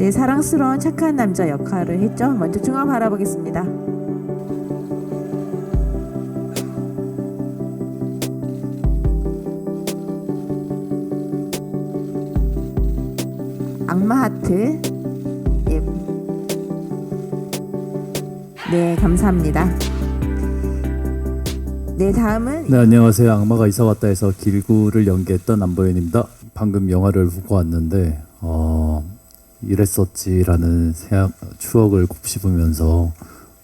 네, 사랑스러운 착한 남자 역할을 했죠. 먼저 중앙 바라보겠습니다. 악마 하트. 예. 네, 감사합니다. 네, 다음은 네 안녕하세요 악마가 이사 왔다에서 길구를 연기했던 안보현입니다. 방금 영화를 보고 왔는데 어 이랬었지라는 생각, 추억을 곱씹으면서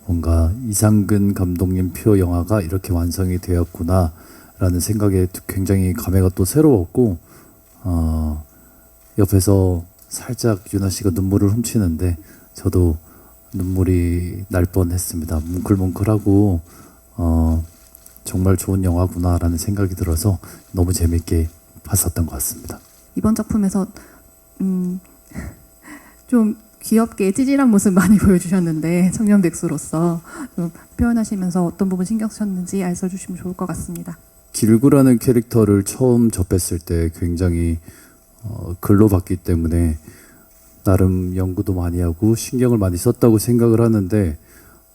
뭔가 이상근 감독님 표 영화가 이렇게 완성이 되었구나라는 생각에 굉장히 감회가 또 새로웠고 어 옆에서 살짝 유나 씨가 눈물을 훔치는데 저도 눈물이 날 뻔했습니다. 뭉클뭉클하고 어 정말 좋은 영화구나라는 생각이 들어서 너무 재밌게 봤었던 것 같습니다. 이번 작품에서 음, 좀 귀엽게 찌질한 모습 많이 보여주셨는데 청년 백수로서 좀 표현하시면서 어떤 부분 신경 쓰셨는지 알려 주시면 좋을 것 같습니다. 길구라는 캐릭터를 처음 접했을 때 굉장히 어, 글로 봤기 때문에 나름 연구도 많이 하고 신경을 많이 썼다고 생각을 하는데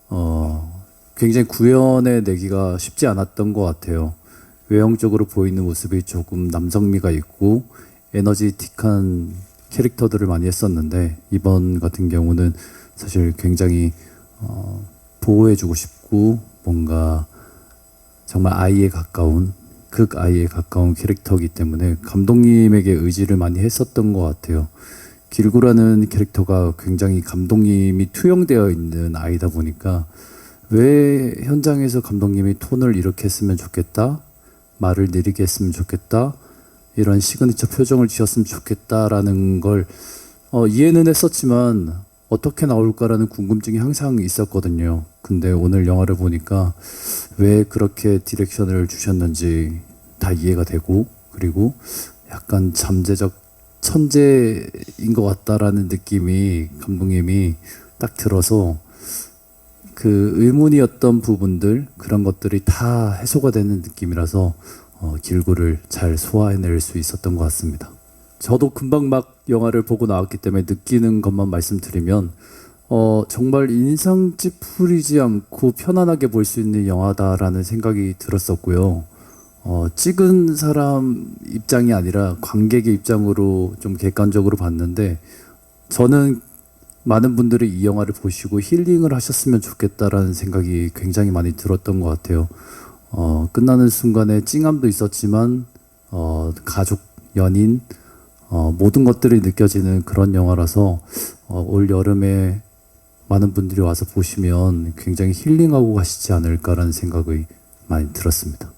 어, 굉장히 구현해 내기가 쉽지 않았던 것 같아요. 외형적으로 보이는 모습이 조금 남성미가 있고 에너지틱한 캐릭터들을 많이 했었는데 이번 같은 경우는 사실 굉장히 어, 보호해주고 싶고 뭔가 정말 아이에 가까운 극 아이에 가까운 캐릭터이기 때문에 감독님에게 의지를 많이 했었던 것 같아요. 길구라는 캐릭터가 굉장히 감독님이 투영되어 있는 아이다 보니까 왜 현장에서 감독님이 톤을 이렇게 했으면 좋겠다, 말을 느리게 했으면 좋겠다, 이런 시그니처 표정을 지었으면 좋겠다라는 걸 어, 이해는 했었지만 어떻게 나올까라는 궁금증이 항상 있었거든요. 근데 오늘 영화를 보니까 왜 그렇게 디렉션을 주셨는지 다 이해가 되고 그리고 약간 잠재적 천재인 것 같다라는 느낌이 감독님이 딱 들어서 그 의문이었던 부분들 그런 것들이 다 해소가 되는 느낌이라서 어, 길구를 잘 소화해낼 수 있었던 것 같습니다. 저도 금방 막 영화를 보고 나왔기 때문에 느끼는 것만 말씀드리면 어, 정말 인상 찌푸리지 않고 편안하게 볼 수 있는 영화다라는 생각이 들었었고요. 어, 찍은 사람 입장이 아니라 관객의 입장으로 좀 객관적으로 봤는데 저는 많은 분들이 이 영화를 보시고 힐링을 하셨으면 좋겠다라는 생각이 굉장히 많이 들었던 것 같아요. 어, 끝나는 순간에 찡함도 있었지만 어, 가족, 연인, 어, 모든 것들이 느껴지는 그런 영화라서 어, 올 여름에 많은 분들이 와서 보시면 굉장히 힐링하고 가시지 않을까라는 생각이 많이 들었습니다.